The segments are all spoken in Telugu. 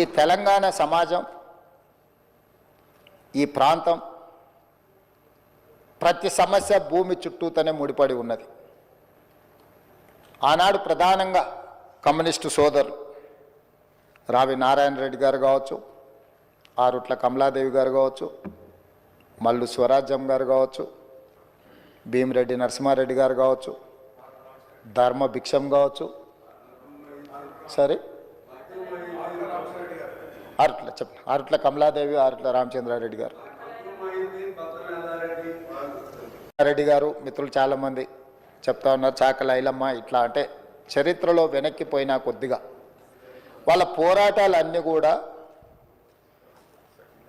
ఈ తెలంగాణ సమాజం ఈ ప్రాంతం ప్రతి సమస్య భూమి చుట్టూతోనే ముడిపడి ఉన్నది. ఆనాడు ప్రధానంగా కమ్యూనిస్టు సోదరులు రావి నారాయణ రెడ్డి గారు కావచ్చు ఆరుట్ల కమలాదేవి గారు కావచ్చు మల్లు స్వరాజ్యం గారు కావచ్చు భీమిరెడ్డి నరసింహారెడ్డి గారు కావచ్చు ధర్మ భిక్షం కావచ్చు సరే? ఆరుట్ల చెప్పండి. ఆరుట్ల కమలాదేవి ఆరుట్ల రామచంద్రారెడ్డి గారు. రెడ్డి గారు మిత్రులు చాలామంది చెప్తా ఉన్నారు చాకల ఐలమ్మ ఇట్లా అంటే చరిత్రలో వెనక్కిపోయినా కొద్దిగా. వాళ్ళ పోరాటాలన్నీ కూడా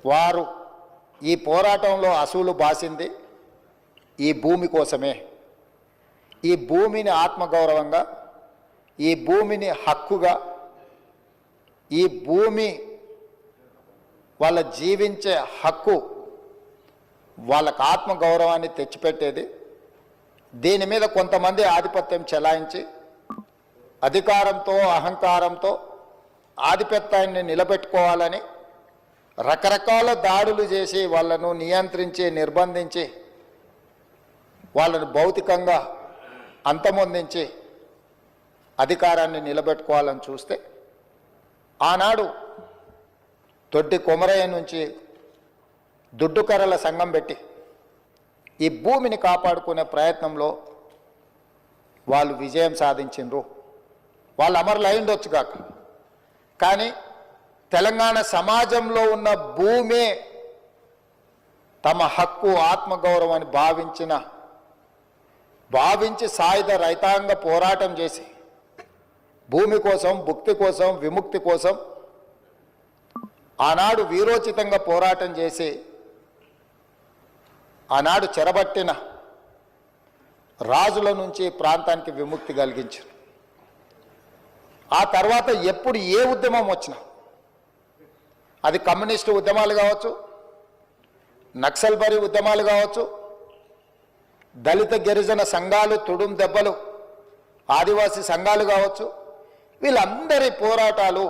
వారు ఈ పోరాటంలో అసూలు బాసింది ఈ భూమి కోసమే. ఈ భూమిని ఆత్మగౌరవంగా ఈ భూమిని హక్కుగా ఈ భూమి వాళ్ళ జీవించే హక్కు వాళ్ళకు ఆత్మగౌరవాన్ని తెచ్చిపెట్టేది. దీని మీద కొంతమంది ఆధిపత్యం చెలాయించి అధికారంతో అహంకారంతో ఆధిపత్యాన్ని నిలబెట్టుకోవాలని రకరకాల దాడులు చేసి వాళ్ళను నియంత్రించి నిర్బంధించి వాళ్ళను భౌతికంగా అంతమొందించి అధికారాన్ని నిలబెట్టుకోవాలని చూస్తే ఆనాడు దొడ్డి కొమరయ్య నుంచి దుడ్డుకర్రల సంఘం పెట్టి ఈ భూమిని కాపాడుకునే ప్రయత్నంలో వాళ్ళు విజయం సాధించిండ్రు. వాళ్ళు అమరులు అయిండొచ్చు కాక. కానీ తెలంగాణ సమాజంలో ఉన్న భూమే తమ హక్కు ఆత్మగౌరవం అని భావించిన భావించి సాయుధ రైతాంగ పోరాటం చేసి భూమి కోసం భుక్తి కోసం విముక్తి కోసం ఆనాడు వీరోచితంగా పోరాటం చేసి ఆనాడు చెరబట్టిన రాజుల నుంచి ప్రాంతానికి విముక్తి కలిగించారు. ఆ తర్వాత ఎప్పుడు ఏ ఉద్యమం వచ్చినా అది కమ్యూనిస్టు ఉద్యమాలు కావచ్చు నక్సల్బరీ ఉద్యమాలు కావచ్చు దళిత గిరిజన సంఘాలు తుడుం దెబ్బలు ఆదివాసీ సంఘాలు కావచ్చు వీళ్ళందరి పోరాటాలు